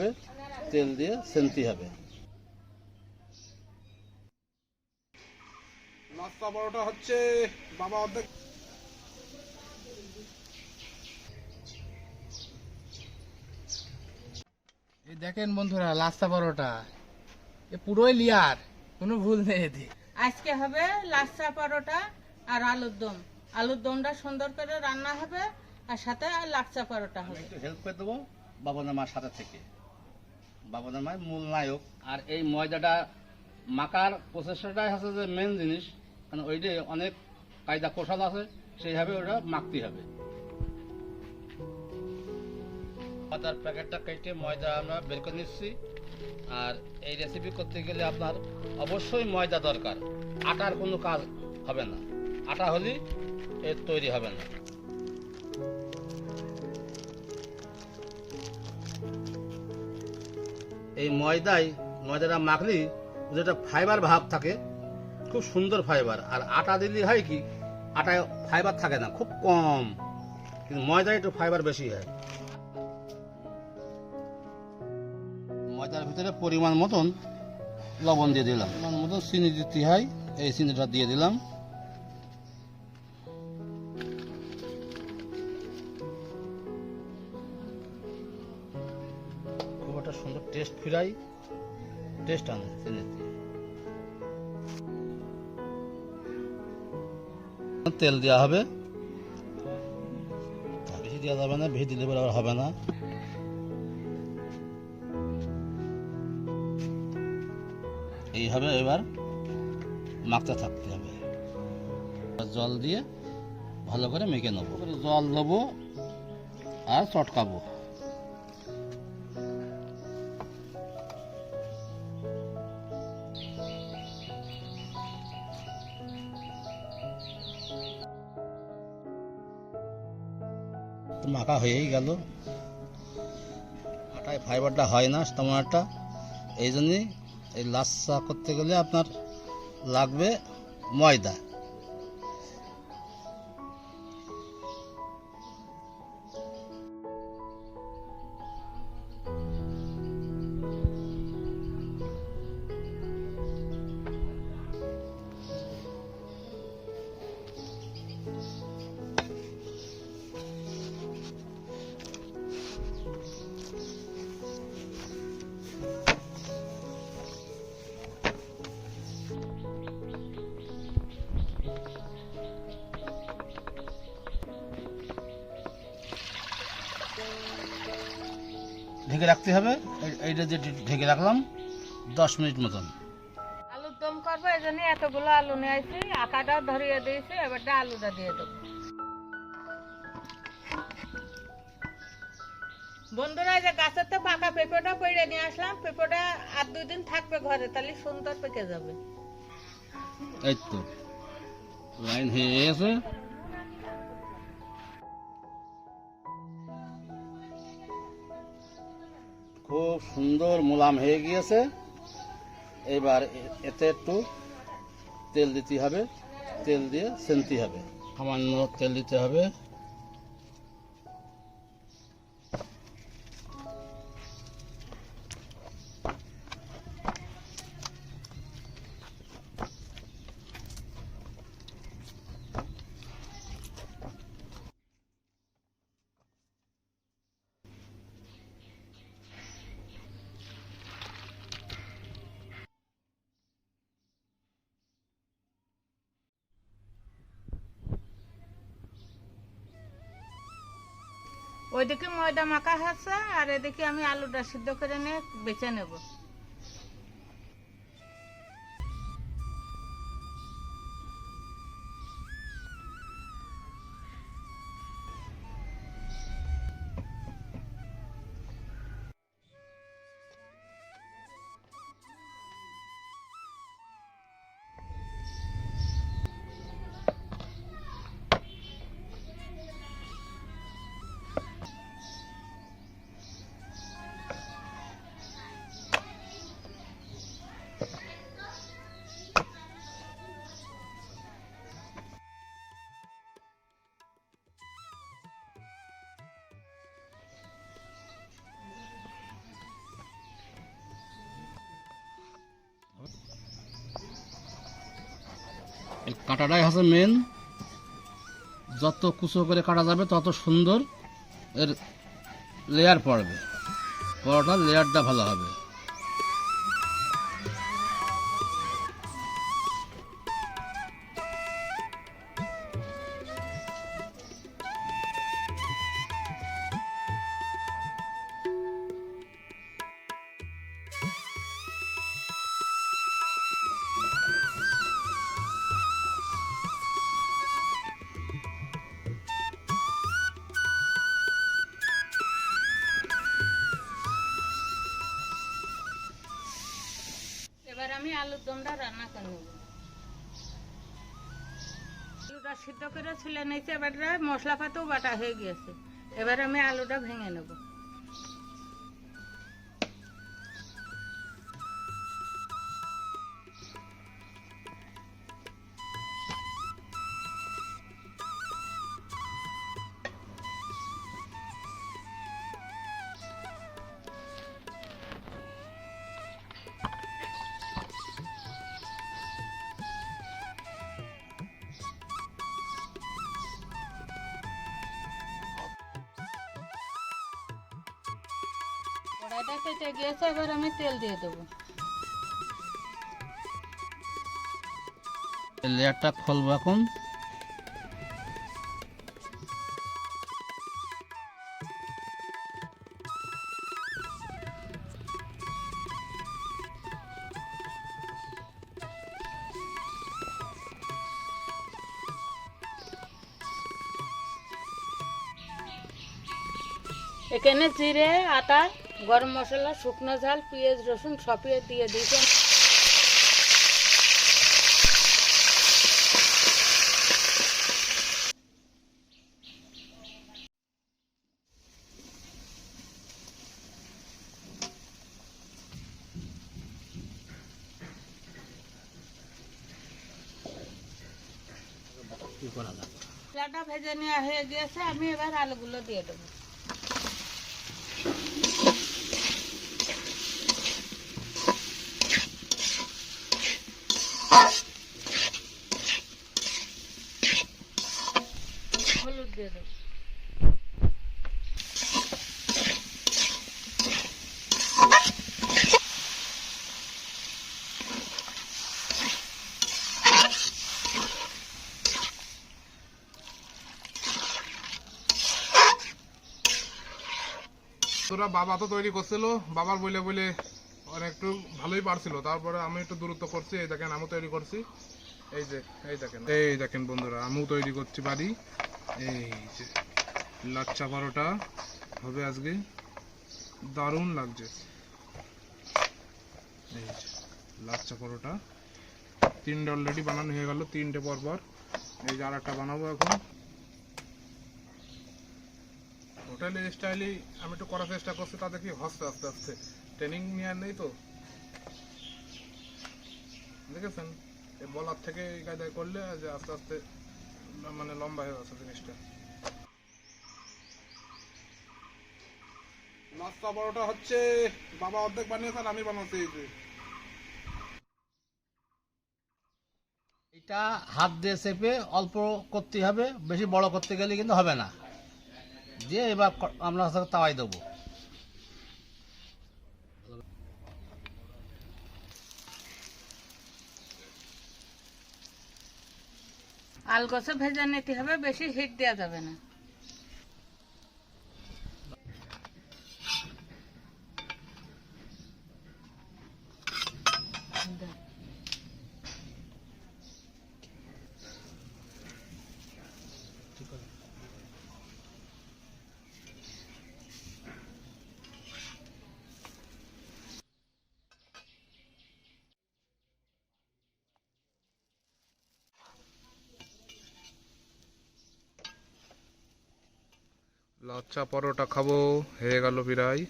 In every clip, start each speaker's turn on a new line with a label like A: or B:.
A: থাকবে তেল দিয়ে সেনতে হবে।
B: নাস্তা পরোটা হচ্ছে বাবা অর্ধেক।
C: এই দেখেন বন্ধুরা লাস্তা পরোটা। এ পুরোই লিয়ার কোনো ভুল নেই এতে।
D: আজকে হবে লাচ্ছা পরোটা আর আলুর দম। আলুর দমটা সুন্দর করে রান্না হবে আর সাথে লাচ্ছা পরোটা হবে।
A: একটু হেল্প করে দেবো বাবনের মার সাথে থেকে। বাবনের মায়ের মূল নায়ক। আর এই ময়দাটা মাকার প্রচেষ্টাটাই হচ্ছে যে মেন জিনিস। কারণ ওইটাই অনেক কায়দা কৌশল আছে সেইভাবে ওটা মাখতে হবে। ময়দার প্যাকেটটা কেটে ময়দা আমরা বের করে নিচ্ছি। আর এই রেসিপি করতে গেলে আপনার অবশ্যই ময়দা দরকার। আটার কোনো কাজ হবে না। আটা হলেই এর তৈরি হবে না। এই ময়দায়, ময়দাটা মাখলি যেটা ফাইবার ভাব থাকে। খুব সুন্দর ফাইবার আর আটা দিলে হয় কি, আটায় ফাইবার থাকে না, খুব কম। কিন্তু ময়দায় একটু ফাইবার বেশি হয়। ময়দার ভিতরে পরিমাণ মতন লবণ দিয়ে দিলাম। পরিমাণ মতন চিনি দিতে হয়, এই চিনিটা দিয়ে দিলাম। ফিরাই টেস্ট আনে তেল দেওয়া হবে। বেশি দেওয়া যাবে না, বেশি দিলে আবার হবে না। এইভাবে এবার মাখতে থাকতে হবে। জল দিয়ে ভালো করে মেখে নেব। জল দেবো আর চটকাবো। মাখা হয়েই গেল। আটায় ফাইবারটা হয় না তেমন একটা এই জন্যই এই লাচ্ছা করতে গেলে আপনার লাগবে ময়দা। ঢেকে রাখতে হবে। এই- এইটা যে ঢেকে রাখলাম দশ মিনিট মতন।
D: আলুর দম করব এই জন্য এতগুলো আলু নিয়ে আসছি আটাটা ধরিয়ে দিয়েছি এবারটা আলুটা দিয়ে দেবো। বন্ধুরা এই যে গাছের তো পাকা পেঁপেটা পেড়ে নিয়ে আসলাম। পেঁপেটা আর দুই দিন থাকবে ঘরে তাহলে সুন্দর পেকে যাবে।
A: এই তো। লাইন হয়ে গেছে। খুব সুন্দর মোলাম হয়ে গিয়েছে। এবার এতে একটু তেল দিতে হবে, তেল দিয়ে সেনতে হবে। সামান্য তেল দিতে হবে।
D: ওইদিকে ময়দা মাখা হচ্ছে আর এদিকে আমি আলুটা সিদ্ধ করে নিয়ে বেছে নেব।
A: এই কাটাটাই হচ্ছে মেন যত কুচো করে কাটা যাবে, তত সুন্দর এর লেয়ার পড়বে। পরোটার লেয়ারটা ভালো হবে।
D: আলুর দমটা রান্না করে নেব। আলুটা সিদ্ধ করে ছুলে নিয়েছে, এবার মশলা বাটা হয়ে গিয়েছে। এবার আমি আলুটা ভেঙে নেব। কড়াইটা কেটে গিয়েছে এবার আমি তেল দিয়ে দেবো।
A: লেয়ারটা খুলবো এখন
D: এখানে জিরে আটা গরম মশলা, শুকনো ঝাল, পেঁয়াজ, রসুন সপিয়ে দিয়ে দিয়েছি মশলাটা ভেজে নেওয়া হয়ে গিয়েছে, আমি এবার আলুগুলো দিয়ে দেবো।
B: তোরা বাবা তো তৈরি করছিল বাবার বলে বলে একটু ভালোই পারছিল তারপরে আমি একটু দূরত্ব করছি, এই দেখেন আমিও তৈরি করছি। এই যে, এই দেখেন। এই দেখেন বন্ধুরা, আমিও তৈরি করছি বাড়ি। এই যে, লাচ্চা পরোটা হবে আজকে। দারুণ লাগছে। এই যে, লাচ্চা পরোটা। তিনটে অলরেডি বানানো হয়ে গেল, তিনটে পর পর এই যে আর একটা বানাবো এখন। হোটেলের স্টাইলই আমি একটু করার চেষ্টা করছি তা দেখি হচ্ছে আস্তে আস্তে। ট্রেনিং নেওয়ার নেই তো। দেখেছেন? বলার থেকে এই কায়দায় করলে যে আস্তে আস্তে মানে লম্বা হয়ে যাচ্ছে জিনিসটা নাস্তা বড়টা হচ্ছে, বাবা অর্ধেক বানিয়েছেন, আমি বানাতে
A: এটা হাত দিয়ে চেপে অল্প করতে হবে, বেশি বড় করতে গেলে কিন্তু হবে না। দিয়ে এবার আমরা তাওয়াই দেবো।
D: আলগোছে ভেজা নিতে হবে বেশি হিট দেওয়া যাবে না।
B: লাচ্চা পরোটা খাব হয়ে গেল বিরাই।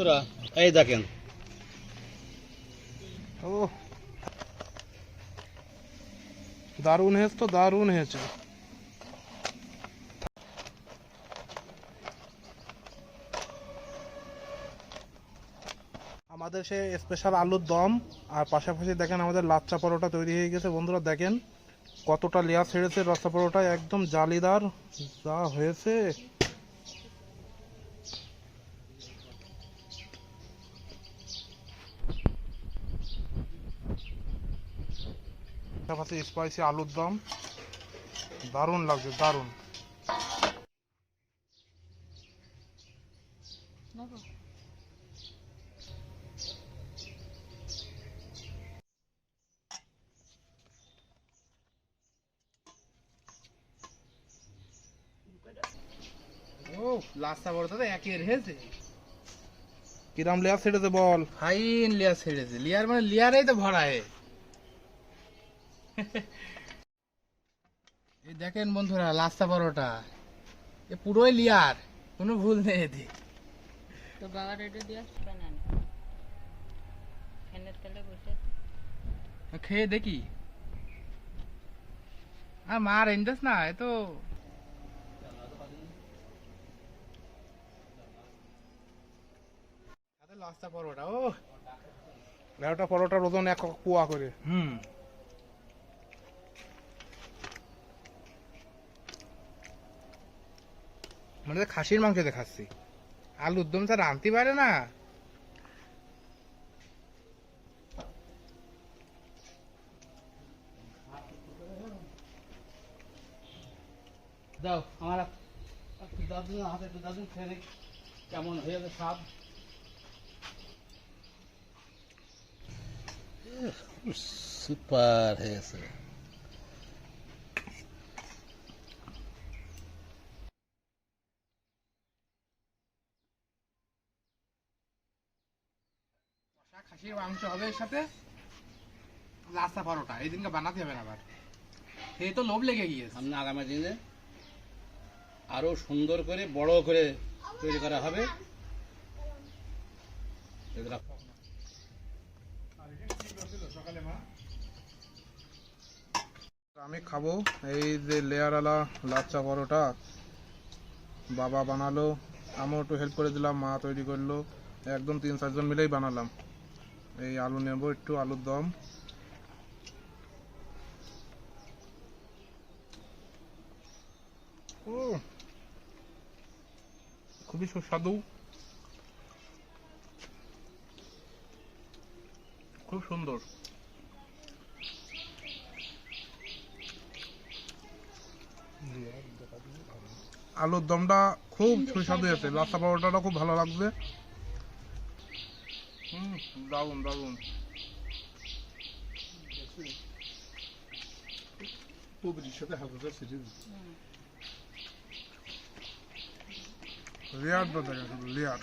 A: বন্ধুরা, এই দেখেন।
B: দারুণ হয়েছে তো, দারুণ হয়েছে। আমাদের সে স্পেশাল আলুর দম, আর পাশাপাশি দেখেন আমাদের লাচ্চা পরোটা তৈরি হয়ে গেছে। বন্ধুরা, দেখেন কতটা লেয়ার ছেড়েছে রসা পরোটা, একদম জালিদার যা হয়েছে। পাশাপাশি স্পাইসি আলুর দম। দারুণ লাগছে দারুণ।
C: ও লাস্তা
B: কিরাম লেয়ার ছেড়েছে বল।
C: ফাইন লেয়ার ছেড়েছে। লেয়ার মানে লেয়ারেই তো ভরা এই দেখেন বন্ধুরা লাস্তা পরোটা। এ পুরোই লেয়ার কোনো ভুল নেই এতে
D: তো বাবা রেডি দিয়ে ফ্যানের তলে বসে
C: খেয়ে দেখি। আর মা রেঞ্জাস না এ তো লাস্তা পরোটা ও।
B: একটা পরোটার ওজন এক পোয়া করে।
C: হুম। মানে খাসির মাংস দেখাচ্ছি আলুর দম স্যার আনতে পারে না।
A: দাও আমার দাদু হাতে একটু দাদু খেয়ে কেমন হয়েছে স্বাদ? সুপার হয়েছে
C: কষা মাংস হবে এর সাথে লাস্তা পরোটা। এই দিনকে বানাতে হবে না আবার। এই তো লোভ লেগে গিয়েছে।
A: সামনে আগামী দিনে আরও সুন্দর করে বড় করে তৈরি করা হবে।
B: আমি খাব এই যে লেয়ারওয়ালা লাচ্চা পরোটা। বাবা বানালো আমিও একটু হেল্প করে দিলাম মা তৈরি করল। একদম তিন চারজন মিলেই বানালাম। এই আলু নেব, একটু আলুর দম। খুবই সুস্বাদু। খুব সুন্দর। আলুর দমটা খুব সুস্বাদু আছে লাচ্চা পাউডারটা খুব ভালো লাগছে। হুম দারুণ সিরিজ লেয়ার দেখেন শুধু লেয়ার